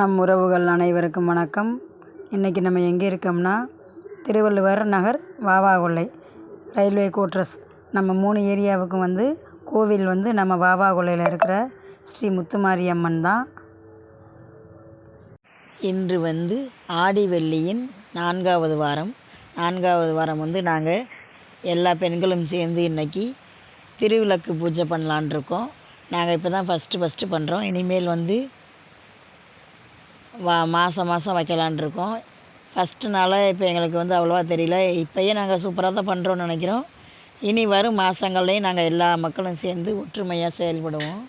நம் உறவுகள் அனைவருக்கும் வணக்கம். இன்றைக்கி நம்ம எங்கே இருக்கோம்னா திருவள்ளுவர் நகர் வாவாகொல்லை ரயில்வே கோட்ரஸ். நம்ம மூணு ஏரியாவுக்கும் வந்து கோவில் வந்து நம்ம வாவாகொல்லையில் இருக்கிற ஸ்ரீ முத்துமாரியம்மன் தான். இன்று வந்து ஆடி வெள்ளியின் நான்காவது வாரம். நான்காவது வாரம் வந்து நாங்கள் எல்லா பெண்களும் சேர்ந்து இன்னைக்கு திருவிளக்கு பூஜை பண்ணலான் இருக்கோம். நாங்கள் இப்போ தான் ஃபஸ்ட்டு ஃபஸ்ட்டு பண்ணுறோம் இனிமேல் வந்து வா மாதம் மாதம் வைக்கலான் இருக்கோம். ஃபஸ்ட்டு இப்போ எங்களுக்கு வந்து அவ்வளோவா தெரியல. இப்போயே நாங்கள் சூப்பராக தான் பண்ணுறோன்னு நினைக்கிறோம். இனி வரும் மாதங்கள்லேயும் நாங்கள் எல்லா மக்களும் சேர்ந்து ஒற்றுமையாக செயல்படுவோம்.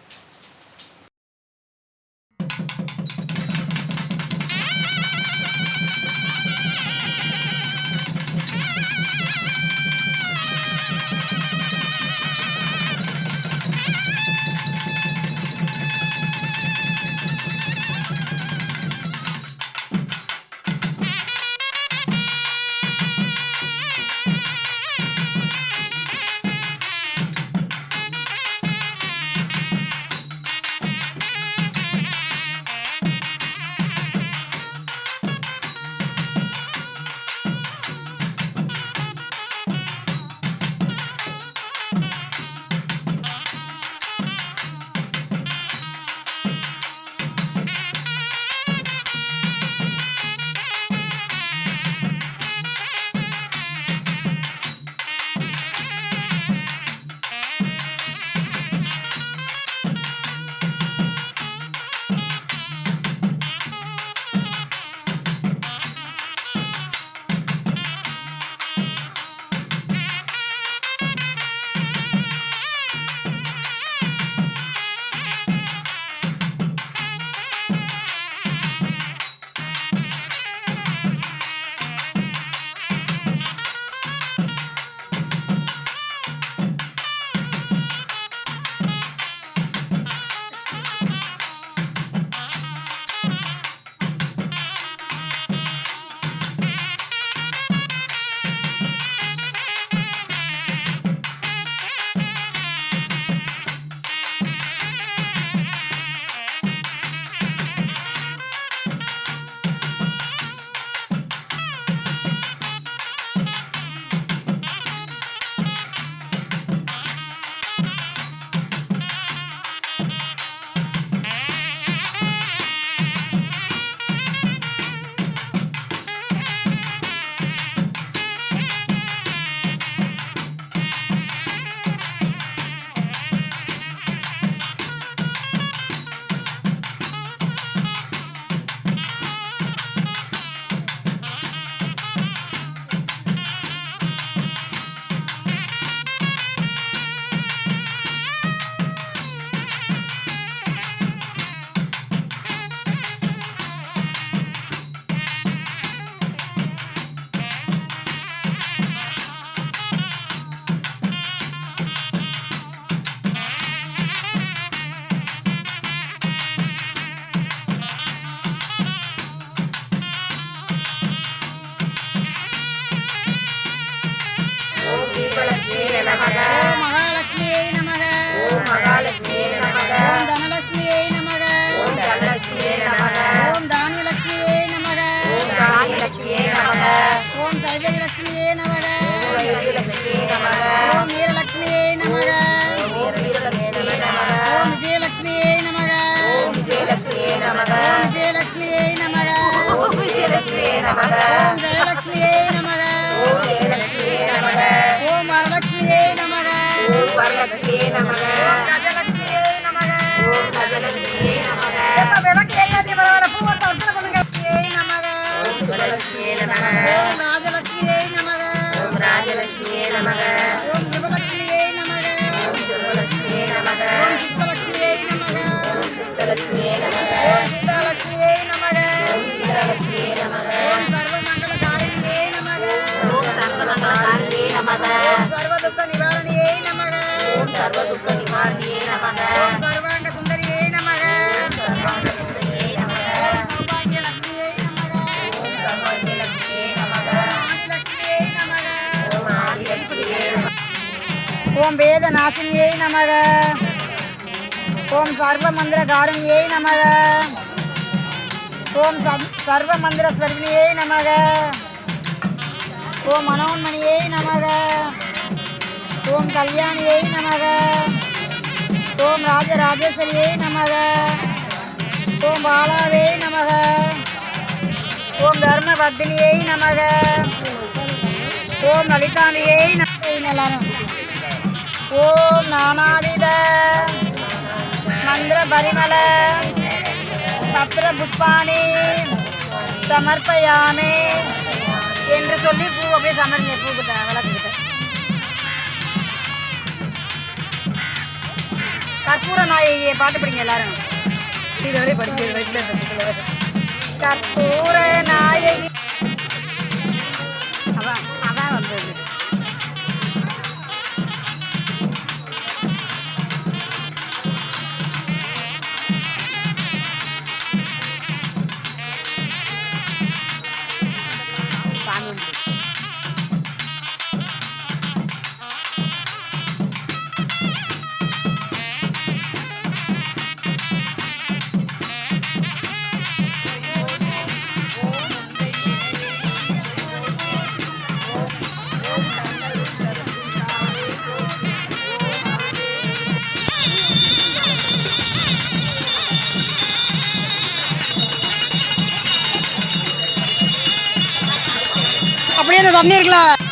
ஓம் சைவலட்சுமியை நமக ஓம் வீரலட்சுமியை நமக ஓம் வீரலட்சுமியை நமக ஓம் விஜயலட்சுமியை நமக ஓம் விஜயலட்சுமியை நமக ஓம் விஜயலட்சுமியை நமக ஓம் விஜயலட்சுமியை நமக ஓம் ஜெயலட்சுமியை நமக ஓம் ஜெயலட்சுமியை நமக ஓம் வரலட்சுமியை நமக ஓம் வரலட்சுமியை நமக சர்வதுக்க நிவாரணியை நமக. ஓம் சர்வதுக்க நிவாரணியை நமக. ஓம் சர்வாங்க சுந்தரியை நமக. ஓம் சர்வாங்க சுந்தரியை நமக. ஓம் சௌபாகியலட்சுமியை நமக. ஓம் சௌபாகியலட்சுமியை நமக. ஆதிலட்சுமியை நமக. ஓம் ஆதிலட்சுமியை நமக ஓம் வேதநாசினியை நமக. ஓம் சர்வமந்திர காரணியை நமக. ஓம் சம் சர்வ மந்திர ஸ்வர்கிணியே நமக. ஓம் மனோன்மணியே நமக. ஓம் கல்யாணியை நமக. ஓம் ராஜராஜேஸ்வரியை நமக. ஓம் பாலாவே நமக. ஓம் தர்மபத்தினியை நமக. ஓம் லலிதாம்பியை நமக எல்லாரும். ஓம் நானாவித பரிமள. பத்திர புஷ்பாணி சமர்ப்பயாமே. என்று சொல்லி பூ அப்படியே சமர்ங்க பூக்கிட்ட விளக்குக்கிட்ட கற்பூர நாயகியை பாட்டு படிங்க எல்லாரும். இதுவரை படிக்கிறது வைக்கல கற்பூர நாயகி. அப்படியே